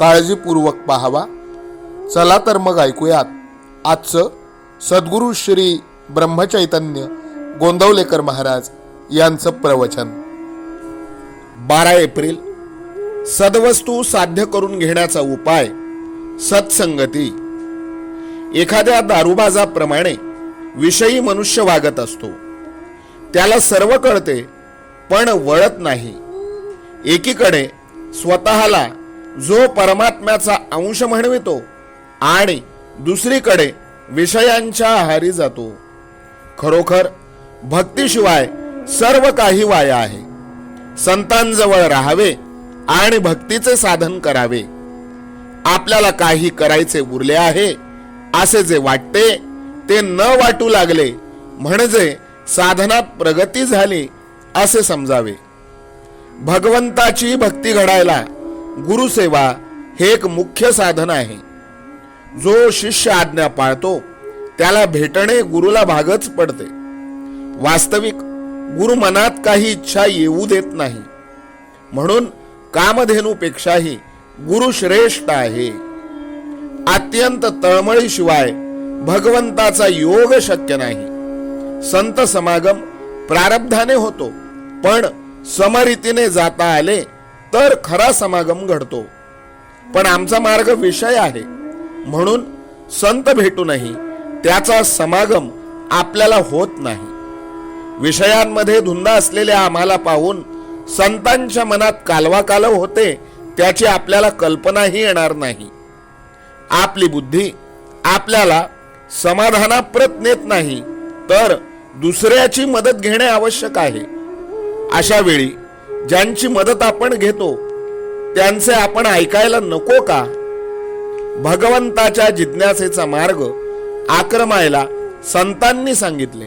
काळजीपूर्वक पाहावा. चला तर मग ऐकूयात. आजचं सद्गुरू श्री ब्रह्मचैतन्य गोंदवलेकर महाराज यांचं प्रवचन. बारा एप्रिल. सद्वस्तू साध्य करून घेण्याचा उपाय सत्संगती. एखाद्या दारुबाजाप्रमाणे विषयी मनुष्य वागत असतो. त्याला सर्व कळते पण वळत नाही. एकीकडे स्वतःला जो परमात्म्याचा अंश म्हणवितो आणि दुसरीकडे विषयांच्या आहारी जातो. खरोखर भक्तीशिवाय सर्व काही वाया आहे. संतांजवळ राहावे आणि भक्तीचे साधन करावे. आपल्याला काही करायचे उरले आहे असे जे वाटते ते न वाटू लागले म्हणजे साधनात प्रगती झाली असे समजावे. भगवंताची भक्ती घडायला गुरुसेवा हे एक मुख्य साधन आहे. जो शिष्य आज्ञा पाळतो त्याला भेटणे गुरुला भागच पडते. वास्तविक गुरु मनात काही इच्छा येऊ देत नाही. म्हणून कामधेनूपेक्षाही गुरु श्रेष्ठ आहे. अत्यंत तळमळीशिवाय भगवंताचा योग शक्य नाही. संत समागम प्रारब्धाने होतो पण समरीतीने जाता आले तर खरा समागम घडतो. पण आमचा मार्ग विषय आहे. म्हणून संत भेटूनही त्याचा समागम आपल्याला होत नाही. विषयांमध्ये धुंदा असलेल्या आम्हाला पाहून संतांच्या मनात कालवा कालव होते त्याची आपल्याला कल्पनाही येणार नाही. आपली बुद्धी आपल्याला समाधानाप्रत नेत नाही तर दुसऱ्याची मदत घेणे आवश्यक आहे. अशा वेळी ज्यांची मदत आपण घेतो त्यांचे आपण ऐकायला नको का? भगवंताच्या जिज्ञासेचा मार्ग आक्रमायला संतांनी सांगितले.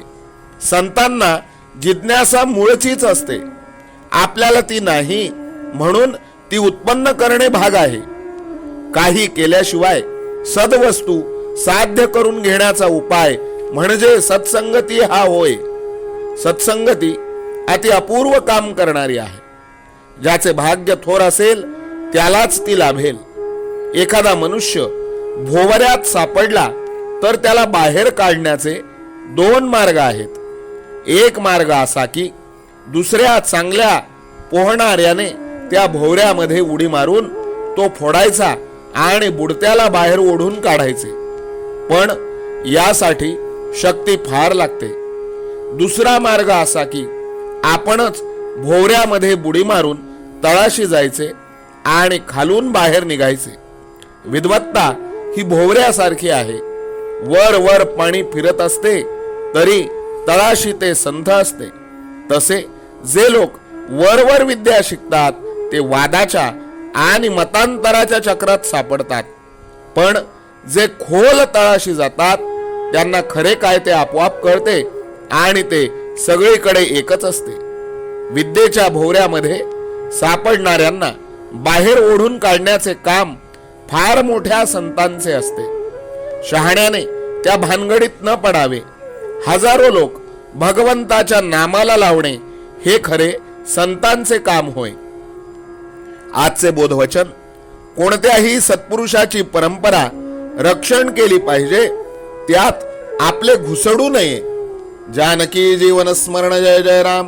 संतांना जिज्ञासा मूळचीच असते. आपल्याला ती नाही म्हणून ती उत्पन्न करणे भाग आहे. काही केल्याशिवाय सदवस्तू साध्य करून घेण्याचा उपाय म्हणजे सत्संगती हा होय. सत्संगती अति अपूर्व काम करणारी आहे. ज्याचे भाग्य थोर असेल त्यालाच ती लाभेल. एखादा मनुष्य भोवऱ्यात सापडला तर त्याला बाहेर काढण्याचे दोन मार्ग आहेत. एक मार्ग असा की दुसऱ्या चांगल्या पोहणाऱ्याने त्या भोवऱ्यामध्ये उडी मारून तो फोडायचा आणि बुडत्याला बाहेर ओढून काढायचे. पण यासाठी शक्ती फार लागते. दुसरा मार्ग असा की आपणच भोवऱ्यामध्ये बुडी मारून तळाशी जायचे आणि खालून बाहेर निघायचे. विद्वत्ता ही भोवऱ्यासारखी आहे. वर वर पाणी फिरत असते तरी तळाशी ते संथ असते. तसे जे लोक वरवर विद्या शिकतात ते वादाच्या आणि मतांतराच्या चक्रात सापडतात. पण जे खोल तळाशी जातात त्यांना खरे काय ते आपोआप कळते आणि ते सगळीकडे एकच असते. विद्येच्या भोवऱ्यामध्ये सापडणाऱ्यांना बाहेर ओढून काढण्याचे काम फार मोठ्या संतांचे असते. शहाण्याने त्या भानगडीत न पडावे हजारो लोक भगवंताच्या नामाला लावणे हे खरे संतांचे काम होय. आजचे बोधवचन कोणत्याही सत्पुरुषाची परंपरा रक्षण केली पाहिजे त्यात आपले घुसडू नये. जानकी जीवन स्मरण जय जय राम.